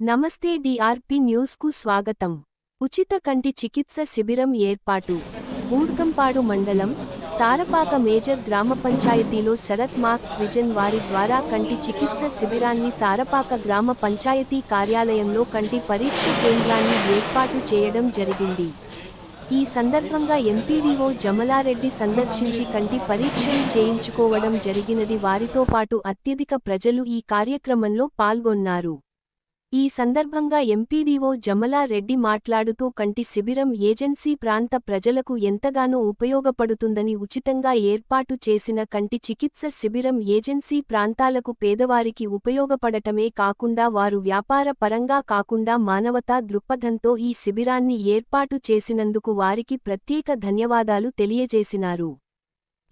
నమస్తే డిఆర్పి న్యూస్కు స్వాగతం. ఉచిత కంటి చికిత్స శిబిరం ఏర్పాటు. బూడ్కంపాడు మండలం సారపాక మేజర్ గ్రామ పంచాయతీలో శరత్ మార్క్స్ విజన్ వారి ద్వారా కంటి చికిత్స శిబిరాన్ని సారపాక గ్రామ పంచాయతీ కార్యాలయంలో కంటి పరీక్ష కేంద్రాన్ని ఏర్పాటు చేయడం జరిగింది. ఈ సందర్భంగా ఎంపీడీఓ జమలారెడ్డి సందర్శించి కంటి పరీక్షలు చేయించుకోవడం జరిగినది వారితో పాటు అత్యధిక ప్రజలు ఈ కార్యక్రమంలో పాల్గొన్నారు. ఈ సందర్భంగా ఎంపీడీఓ జమలారెడ్డి మాట్లాడుతూ కంటి శిబిరం ఏజెన్సీ ప్రాంత ప్రజలకు ఎంతగానో ఉపయోగపడుతుందని ఉచితంగా ఏర్పాటు చేసిన కంటి చికిత్స శిబిరం ఏజెన్సీ ప్రాంతాలకు పేదవారికి ఉపయోగపడటమే కాకుండా వారు వ్యాపార పరంగా కాకుండా మానవతా దృక్పథంతో ఈ శిబిరాన్ని ఏర్పాటు చేసినందుకు వారికి ప్రత్యేక ధన్యవాదాలు తెలియజేసినారు.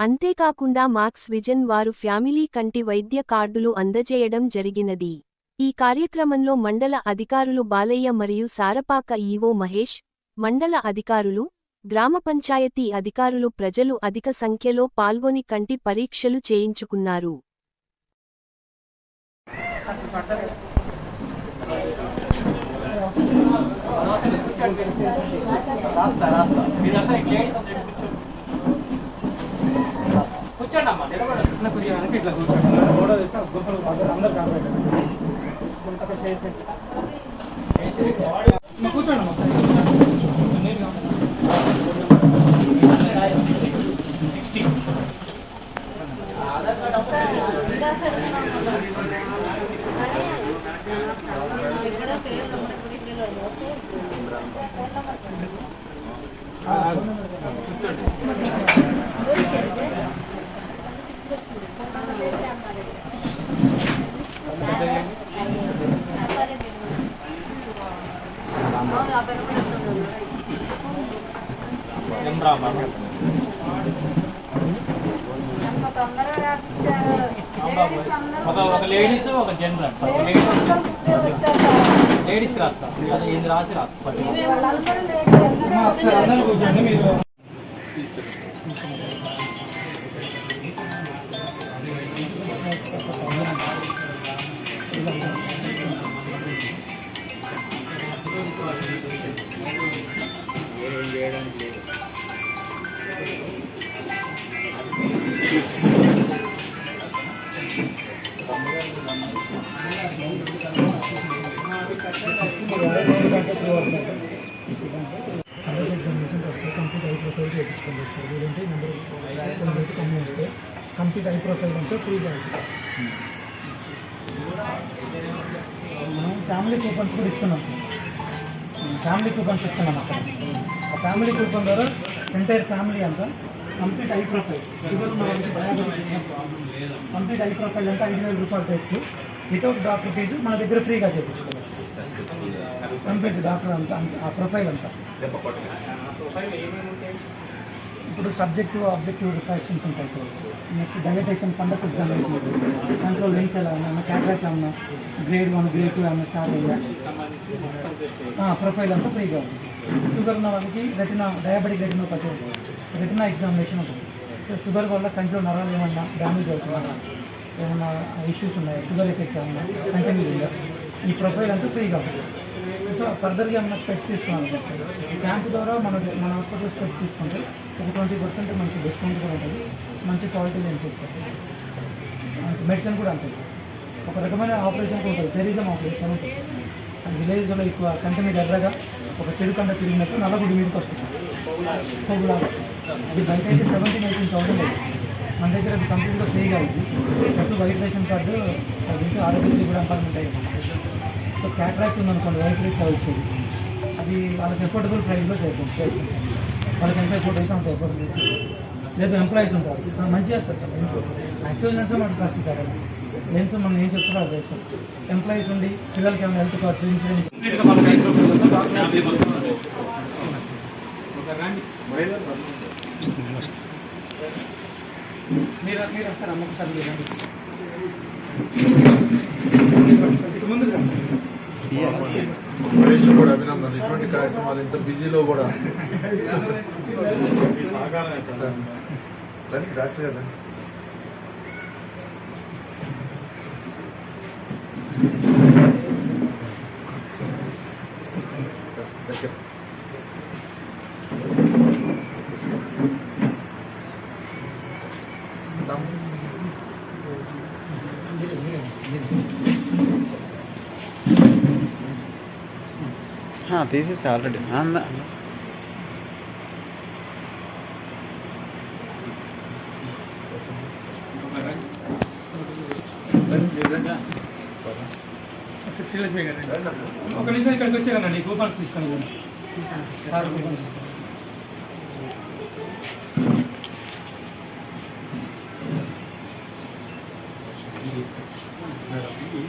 అంతేకాకుండా మార్క్స్ విజన్ వారు ఫ్యామిలీ కంటి వైద్య కార్డులు అందజేయడం జరిగినది. ఈ కార్యక్రమంలో మండల అధికారులు బాలయ్య మరియు సారపాక ఈవో మహేష్ మండల అధికారులు గ్రామ పంచాయతీ అధికారులు ప్రజలు అధిక సంఖ్యలో పాల్గొని కంటి పరీక్షలు చేయించుకున్నారు. కూర్చోండి అమ్మా నిలబడండి. ఇట్లా కూర్చోండి గోడ తెస్తే గుంపలు అందరూ అందరూ కనబడతారు ఒక లేడీస్ ఒక జనరల్ ఒక లేడీస్ లేడీస్కి రాస్తా. అది ఏంది రాసి రాస్తా. అమ్మ ఒకసారి అందరూ కంప్యూటర్ ఎగ్జామినేషన్ వస్తే కంప్లీట్ ఐ ప్రొఫైల్ చేయించుకోవచ్చు లేదంటే నెంబర్ వేసి కమ్మి వస్తే కంప్లీట్ ఐ ప్రొఫైల్ అంటే ఫ్రీగా మనం ఫ్యామిలీ కూపన్స్ కూడా ఇస్తున్నాం సార్ ఫ్యామిలీ కూపన్స్ ఇస్తున్నాం అక్కడ ఆ ఫ్యామిలీ కూపన్ ద్వారా ఎంటైర్ ఫ్యామిలీ అంతా complete eye profile sugar complete eye profile అంటే ఐదు వేల రూపాయలు టెస్ట్ వితౌట్ డాక్టర్ ఫీజు మన దగ్గర ఫ్రీగా చేయించుకోవచ్చు కంప్లీట్ డాక్టర్ అంతా అంత- ఆ ప్రొఫైల్ అంతా. ఇప్పుడు సబ్జెక్టివ్ ఆబ్జెక్టివ్ రిఫ్రాక్షన్స్ ఉంటాయి sir. Next dilatation fundus examination దాంట్లో లెన్స్ ఎలా ఉన్నా క్యాటరాక్ట్ ఏమన్నా గ్రేడ్ వన్ గ్రేడ్ టూ ఏమన్నా స్టార్ట్ అయ్యా ప్రొఫైల్ అంతా ఫ్రీగా ఉంది. షుగర్ ఉన్న వాళ్ళకి రెటినా డయాబెటిక్ రెటినా పట్టే రెటినా ఎగ్జామినేషన్ ఉంటుంది. సో షుగర్ వల్ల కంట్లో నరాలు ఏమన్నా డ్యామేజ్ అవుతుందా ఏమన్నా ఇష్యూస్ ఉన్నాయా? షుగర్ ఎఫెక్ట్ ఏమన్నా? కంటిన్యూ ఉందా ఈ ప్రొఫైల్ అంతా ఫ్రీగా ఉంటుంది సో ఫర్దర్గా ఏమన్నా స్పెస్ తీసుకోవాలి క్యాంప్ ద్వారా మన మన హాస్పిటల్ స్పెస్ తీసుకుంటే ఒక ట్వంటీ పర్సెంట్ మంచి డిస్కౌంట్ కూడా ఉంటుంది. మంచి క్వాలిటీ నేను చూస్తాను మెడిసిన్ కూడా అంతే ఒక రకమైన ఆపరేషన్ కూడా ఉంటుంది. టెరిజం ఆపరేషన్ ఉంటుంది. అది విలేజ్లో ఎక్కువ కంట మీద ఎర్రగా ఒక చెడు కంట తిరిగినట్టు నల్లగుడి మీదకి వస్తుంది. అది బయట అయితే సెవెంటీన్ ఎయిటీన్ థౌసండ్ మన దగ్గర అది కంప్లీట్గా ఫ్రీగా ఉంది. ప్రతి వైట్ రేషన్ కార్డు అది ఆరోగ్యశ్రీ కూడా అంతా ఉంటాయి. సో క్యాట్రాక్ట్ ఉందనుకోండి వయసు రీత్యా వచ్చేది అది వాళ్ళకి ఎఫోర్డబుల్ ప్రైస్లో చేద్దాం చేస్తాం వాళ్ళకి ఎంత ఎఫోర్డ్ అయితే అంత ఎఫోర్డ్ లేదు ఎంప్లాయీస్ ఉంటారు. మంచి చేస్తారు సార్ లెన్స్ యాక్చువల్ అంటే మనకు కష్టం సార్ లెన్స్ మనం ఏం చెప్తారో అది చేస్తాం. ఎంప్లాయీస్ ఉండి పిల్లలకి ఏమైనా హెల్త్ కార్డ్స్ ఇన్సూరెన్స్ మీరు మీరు వస్తారా అమ్మ ఒకసారి మీరు కార్యక్రమాలు ఇంత బిజీలో కూడా. డాక్టర్ గారు this is already and Thank you.